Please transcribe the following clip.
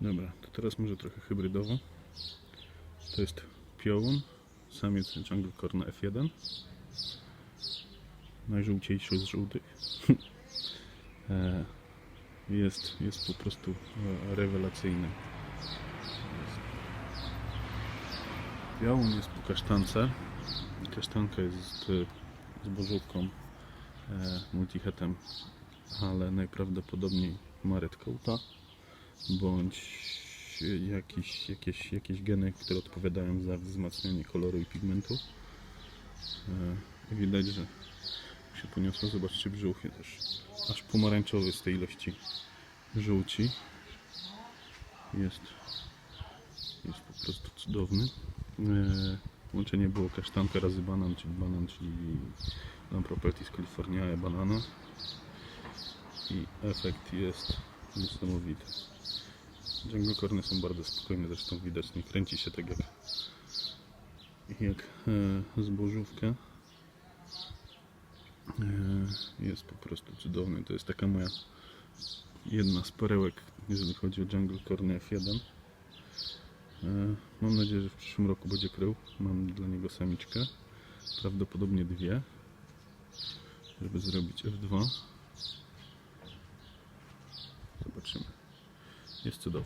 Dobra, to teraz może trochę hybrydowo. To jest piołun, samiec Jungle Corn F1. Najżółciejszy z żółtych. E, jest, jest po prostu e, rewelacyjny. Piołun jest po kasztance. Kasztanka jest z bożówką, e, multihetem, ale najprawdopodobniej Coata bądź jakiś, jakieś, jakieś geny, które odpowiadają za wzmacnianie koloru i pigmentu. E, Widać, że się poniosło. Zobaczcie, brzuch jest też aż pomarańczowy z tej ilości żółci. Jest, jest po prostu cudowny. E, Łączenie było kasztanka razy banan, czyli banan, czyli Lamb Properties Californiae banana. I efekt jest niesamowity. Jungle Corny są bardzo spokojne, zresztą widać, nie kręci się tak jak, jak e, zbożówka. E, jest po prostu cudowny. To jest taka moja jedna z perełek, jeżeli chodzi o Jungle Corny F1. E, mam nadzieję, że w przyszłym roku będzie krył. Mam dla niego samiczkę, prawdopodobnie dwie, żeby zrobić F2. cudowne.